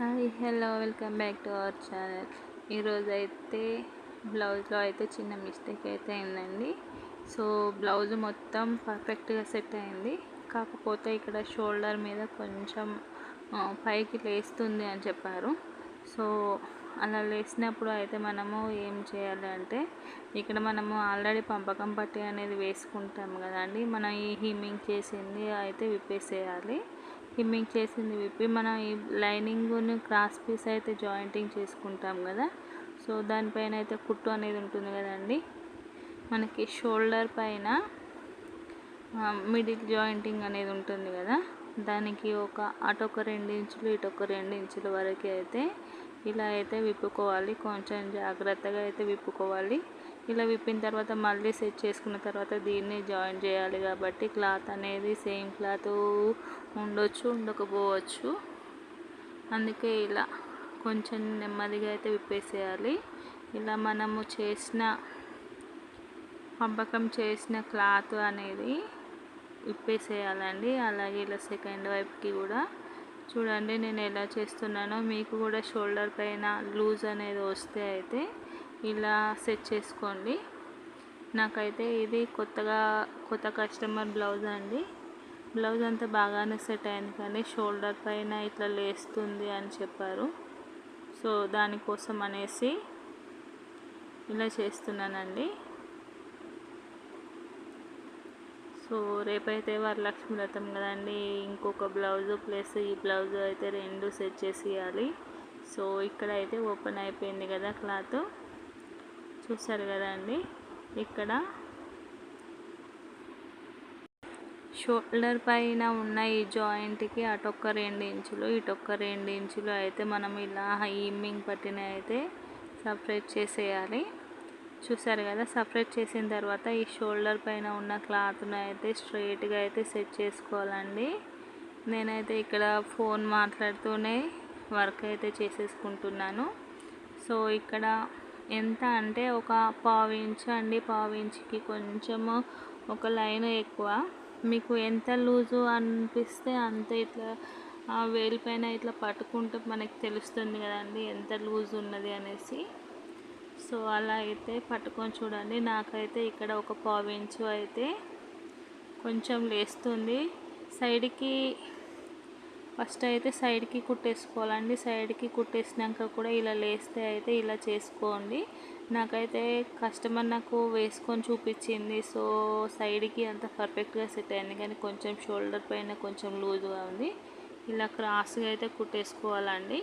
Hi hello welcome back to our channel ఈరోజు అయితే బ్లౌజ్లో అయితే చిన్న మిస్టేక్ అయితే అయిందండి. సో బ్లౌజ్ మొత్తం పర్ఫెక్ట్గా సెట్ అయింది. కాకపోతే ఇక్కడ షోల్డర్ మీద కొంచెం పైకి లేస్తుంది అని చెప్పారు. సో అలా లేసినప్పుడు అయితే మనము ఏం చేయాలి అంటే ఇక్కడ మనము ఆల్రెడీ పంపకం పట్టి అనేది వేసుకుంటాం కదండి. మనం ఈ హీమింగ్ చేసింది అయితే విప్పేసేయాలి. హిమ్మింగ్ చేసింది విప్పి. మనం ఈ లైనింగ్ను క్రాస్ పీస్ అయితే జాయింటింగ్ చేసుకుంటాం కదా. సో దానిపైన అయితే కుట్టు అనేది ఉంటుంది కదండి. మనకి షోల్డర్ పైన మిడిల్ జాయింటింగ్ అనేది ఉంటుంది కదా. దానికి ఒక అటొక రెండు ఇంచులు ఇటొక రెండు ఇంచుల వరకు అయితే ఇలా అయితే విప్పుకోవాలి. కొంచెం జాగ్రత్తగా అయితే విప్పుకోవాలి. ఇలా విప్పిన తర్వాత మళ్ళీ సెట్ చేసుకున్న తర్వాత దీన్ని జాయిన్ చేయాలి కాబట్టి క్లాత్ అనేది సేమ్ క్లాత్ ఉండొచ్చు ఉండకపోవచ్చు. అందుకే ఇలా కొంచెం నెమ్మదిగా అయితే విప్పేసేయాలి. ఇలా మనము చేసిన పంపకం చేసిన క్లాత్ అనేది విప్పేసేయాలండి. అలాగే ఇలా సెకండ్ వైపుకి కూడా. చూడండి నేను ఎలా చేస్తున్నానో. మీకు కూడా షోల్డర్ పైన లూజ్ అనేది వస్తే అయితే ఇలా సెట్ చేసుకోండి. నాకైతే ఇది కొత్తగా కొత్త కస్టమర్ బ్లౌజ్ అండి. బ్లౌజ్ అంతా బాగానే సెట్ అయింది కానీ షోల్డర్ పైన ఇట్లా లేస్తుంది అని చెప్పారు. సో దానికోసం అనేసి ఇలా చేస్తున్నానండి. సో రేపైతే వరలక్ష్మి వ్రతం కదండి. ఇంకొక బ్లౌజ్ ప్లస్ ఈ బ్లౌజ్ అయితే రెండు సెట్ చేసి ఇవ్వాలి సో ఇక్కడ అయితే ఓపెన్ అయిపోయింది కదా క్లాత్. చూసారు అండి. ఇక్కడ షోల్డర్ పైన ఉన్న ఈ జాయింట్కి అటొక్క రెండు ఇంచులు ఇటొక్క రెండు ఇంచులు అయితే మనం ఇలా ఈమింగ్ పట్టిన అయితే సపరేట్ చేసేయాలి. చూసారు కదా సపరేట్ చేసిన తర్వాత ఈ షోల్డర్ పైన ఉన్న క్లాత్ను అయితే స్ట్రైట్గా అయితే సెట్ చేసుకోవాలండి. నేనైతే ఇక్కడ ఫోన్ మాట్లాడుతూనే వర్క్ అయితే చేసేసుకుంటున్నాను. సో ఇక్కడ ఎంత అంటే ఒక పావు ఇంచు అండి పావు ఇంచుకి కొంచెము ఒక లైన్ ఎక్కువ. మీకు ఎంత లూజు అనిపిస్తే అంత ఇట్లా వేలిపైన ఇట్లా పట్టుకుంటే మనకి తెలుస్తుంది కదండి ఎంత లూజ్ ఉన్నది అనేసి. సో అలా అయితే పట్టుకొని చూడండి. నాకైతే ఇక్కడ ఒక పావు ఇంచు అయితే కొంచెం లేస్తుంది. సైడ్కి ఫస్ట్ అయితే సైడ్కి కుట్టేసుకోవాలండి సైడ్కి కుట్టేసినాక కూడా ఇలా లేస్తే అయితే ఇలా చేసుకోండి. నాకైతే కస్టమర్ నాకు వేసుకొని చూపించింది. సో సైడ్కి అంత పర్ఫెక్ట్గా సెట్ అయింది. కానీ కొంచెం షోల్డర్ పైన కొంచెం లూజ్గా ఉంది. ఇలా క్రాస్గా అయితే కుట్టేసుకోవాలండి.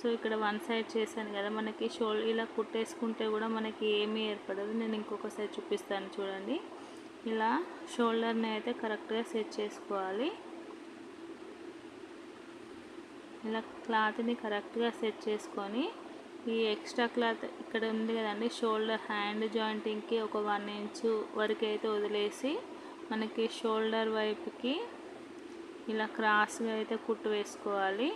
సో ఇక్కడ వన్ సైడ్ చేశాను కదా. మనకి షోల్డర్ ఇలా కుట్టేసుకుంటే కూడా మనకి ఏమీ ఏర్పడదు. నేను ఇంకొకసారి చూపిస్తాను చూడండి. ఇలా షోల్డర్ని అయితే కరెక్ట్గా సెట్ చేసుకోవాలి. ఇలా క్లాత్ని కరెక్ట్గా సెట్ చేసుకొని ఈ ఎక్స్ట్రా క్లాత్ ఇక్కడ ఉంది కదండి షోల్డర్ హ్యాండ్ జాయింటింగ్కి ఒక వన్ ఇంచు వరకు అయితే వదిలేసి మనకి షోల్డర్ వైపుకి ఇలా క్రాస్గా అయితే కుట్టు వేసుకోవాలి.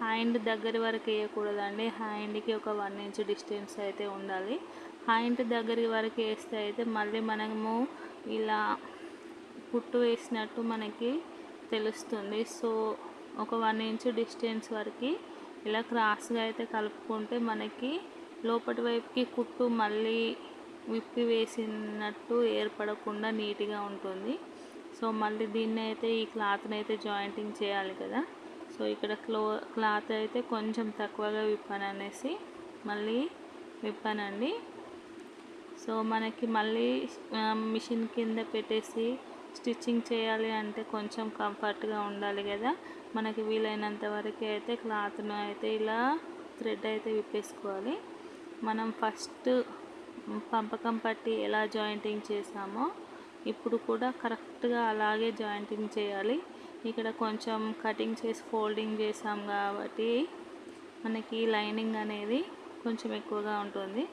హ్యాండ్ దగ్గర వరకు వేయకూడదండి హ్యాండ్కి ఒక వన్ ఇంచ్ డిస్టెన్స్ అయితే ఉండాలి. హ్యాండ్ దగ్గర వరకు వేస్తే అయితే మళ్ళీ మనము ఇలా కుట్టు వేసినట్టు మనకి తెలుస్తుంది. సో ఒక వన్ ఇంచ్ డిస్టెన్స్ వరకు ఇలా క్రాస్గా అయితే కలుపుకుంటే మనకి లోపటి వైపుకి కుట్టు మళ్ళీ విప్పి వేసినట్టు ఏర్పడకుండా నీట్గా ఉంటుంది. సో మళ్ళీ దీన్ని అయితే ఈ క్లాత్ని అయితే జాయింటింగ్ చేయాలి కదా. సో ఇక్కడ క్లో క్లాత్ అయితే కొంచెం తక్కువగా విప్పాను అనేసి మళ్ళీ విప్పానండి. సో మనకి మళ్ళీ మిషన్ కింద పెట్టేసి స్టిచ్చింగ్ చేయాలి అంటే కొంచెం కంఫర్ట్గా ఉండాలి కదా. మనకి వీలైనంత వరకు అయితే క్లాత్ను అయితే ఇలా థ్రెడ్ అయితే విప్పేసుకోవాలి. మనం ఫస్ట్ పంపకం పట్టి ఎలా జాయింటింగ్ చేసామో ఇప్పుడు కూడా కరెక్ట్గా అలాగే జాయింటింగ్ చేయాలి. ఇక్కడ కొంచెం కటింగ్ చేసి ఫోల్డింగ్ చేసాం కాబట్టి మనకి లైనింగ్ అనేది కొంచెం ఎక్కువగా ఉంటుంది.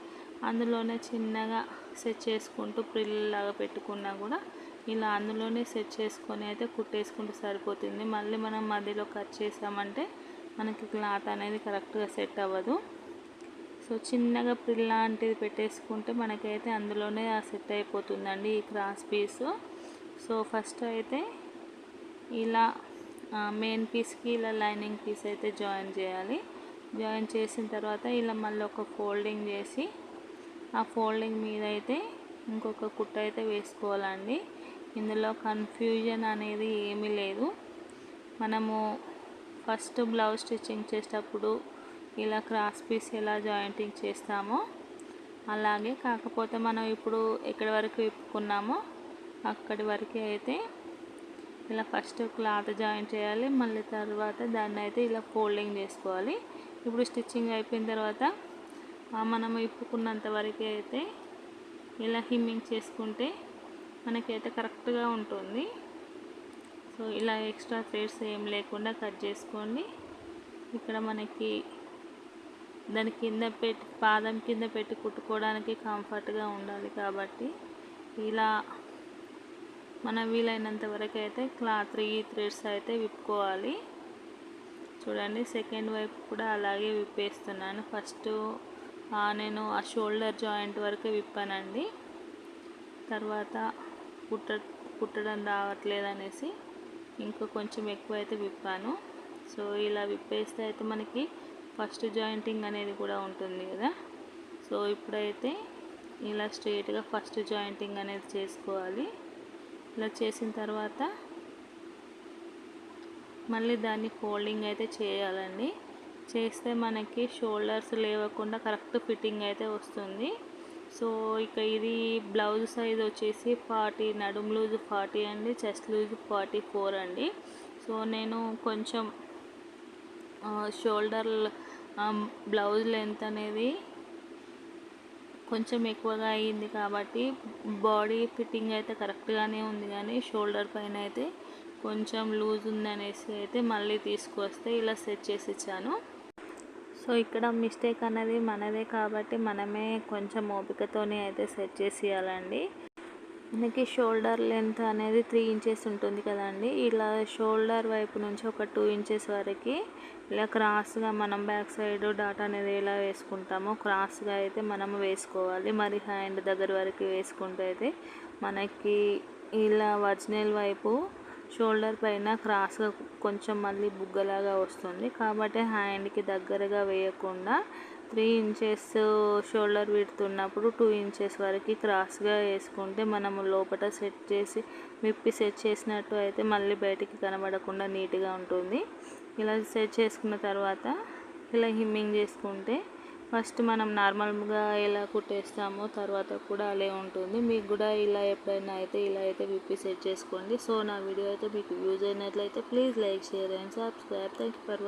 అందులోనే చిన్నగా సెట్ చేసుకుంటూ లాగా పెట్టుకున్నా కూడా ఇలా అందులోనే సెట్ చేసుకొని అయితే కుట్టేసుకుంటే సరిపోతుంది. మళ్ళీ మనం మధ్యలో కట్ చేసామంటే మనకి క్లాత్ అనేది కరెక్ట్గా సెట్ అవ్వదు. సో చిన్నగా ప్రిల్ లాంటిది పెట్టేసుకుంటే మనకైతే అందులోనే సెట్ అయిపోతుందండి ఈ క్రాస్ పీసు. సో ఫస్ట్ అయితే ఇలా మెయిన్ పీస్కి ఇలా లైనింగ్ పీస్ అయితే జాయిన్ చేయాలి. జాయిన్ చేసిన తర్వాత ఇలా మళ్ళీ ఒక ఫోల్డింగ్ చేసి ఆ ఫోల్డింగ్ మీద అయితే ఇంకొక కుట్ట అయితే వేసుకోవాలండి. ఇందులో కన్ఫ్యూజన్ అనేది ఏమీ లేదు. మనము ఫస్ట్ బ్లౌజ్ స్టిచ్చింగ్ చేసేటప్పుడు ఇలా క్రాస్ పీస్ ఎలా జాయింటింగ్ చేస్తామో అలాగే కాకపోతే మనం ఇప్పుడు ఎక్కడి వరకు విప్పుకున్నామో అక్కడి వరకు అయితే ఇలా ఫస్ట్ క్లాత్ జాయిన్ చేయాలి. మళ్ళీ తర్వాత దాన్ని అయితే ఇలా ఫోల్డింగ్ చేసుకోవాలి. ఇప్పుడు స్టిచ్చింగ్ అయిపోయిన తర్వాత మనం ఇప్పుకున్నంత వరకు అయితే ఇలా హిమ్మింగ్ చేసుకుంటే మనకైతే కరెక్ట్గా ఉంటుంది. సో ఇలా ఎక్స్ట్రా థ్రెడ్స్ ఏం లేకుండా కట్ చేసుకోండి ఇక్కడ మనకి దాని కింద పెట్టి పాదం కింద పెట్టి కుట్టుకోవడానికి కంఫర్ట్గా ఉండాలి కాబట్టి ఇలా మన వీలైనంత వరకు అయితే క్లాత్ త్రీ థ్రెడ్స్ అయితే విప్పుకోవాలి. చూడండి సెకండ్ వైపు కూడా అలాగే విప్పేస్తున్నాను. ఫస్ట్ నేను ఆ షోల్డర్ జాయింట్ వరకు విప్పానండి. తర్వాత కుట్ట కుట్టడం రావట్లేదు అనేసి ఇంకా కొంచెం ఎక్కువ అయితే విప్పాను. సో ఇలా విప్పేస్తే అయితే మనకి ఫస్ట్ జాయింటింగ్ అనేది కూడా ఉంటుంది కదా. సో ఇప్పుడైతే ఇలా స్ట్రేట్గా ఫస్ట్ జాయింటింగ్ అనేది చేసుకోవాలి. ఇలా చేసిన తర్వాత మళ్ళీ దాన్ని ఫోల్డింగ్ అయితే చేయాలండి. చేస్తే మనకి షోల్డర్స్ లేవకుండా కరెక్ట్ ఫిట్టింగ్ అయితే వస్తుంది. సో ఇక ఇది బ్లౌజ్ సైజ్ వచ్చేసి ఫార్టీ నడుం లూజ్ ఫార్టీ అండి చెస్ట్ లూజ్ ఫార్టీ ఫోర్ అండి. సో నేను కొంచెం షోల్డర్ బ్లౌజ్ లెంత్ అనేది కొంచెం ఎక్కువగా అయ్యింది కాబట్టి బాడీ ఫిట్టింగ్ అయితే కరెక్ట్గానే ఉంది కానీ షోల్డర్ పైన అయితే కొంచెం లూజ్ ఉందనేసి అయితే మళ్ళీ తీసుకొస్తే ఇలా సెట్ చేసి ఇచ్చాను. సో ఇక్కడ మిస్టేక్ అనేది మనదే కాబట్టి మనమే కొంచెం ఓపికతోనే అయితే సెట్ చేసేయాలండి. మనకి షోల్డర్ లెంత్ అనేది త్రీ ఇంచెస్ ఉంటుంది కదండి. ఇలా షోల్డర్ వైపు నుంచి ఒక టూ ఇంచెస్ వరకు ఇలా క్రాస్గా మనం బ్యాక్ సైడ్ డాట్ అనేది ఎలా వేసుకుంటామో క్రాస్గా అయితే మనం వేసుకోవాలి. మరి హ్యాండ్ దగ్గర వరకు వేసుకుంటే అయితే మనకి ఇలా ఒరిజినల్ వైపు షోల్డర్ పైన క్రాస్గా కొంచెం మళ్ళీ బుగ్గలాగా వస్తుంది. కాబట్టి హ్యాండ్కి దగ్గరగా వేయకుండా త్రీ ఇంచెస్ షోల్డర్ విడుతున్నప్పుడు టూ ఇంచెస్ వరకు క్రాస్గా వేసుకుంటే మనము లోపల సెట్ చేసి విప్పి సెట్ చేసినట్టు అయితే మళ్ళీ బయటికి కనబడకుండా నీట్గా ఉంటుంది. ఇలా సెట్ చేసుకున్న తర్వాత ఇలా హిమ్మింగ్ చేసుకుంటే ఫస్ట్ మనం నార్మల్గా ఎలా కుట్టేస్తామో తర్వాత కూడా అలే ఉంటుంది. మీకు కూడా ఇలా ఎప్పుడైనా అయితే ఇలా అయితే విప్పి సెట్ చేసుకోండి. సో నా వీడియో అయితే మీకు యూజ్ అయినట్లయితే please like share and subscribe thank you for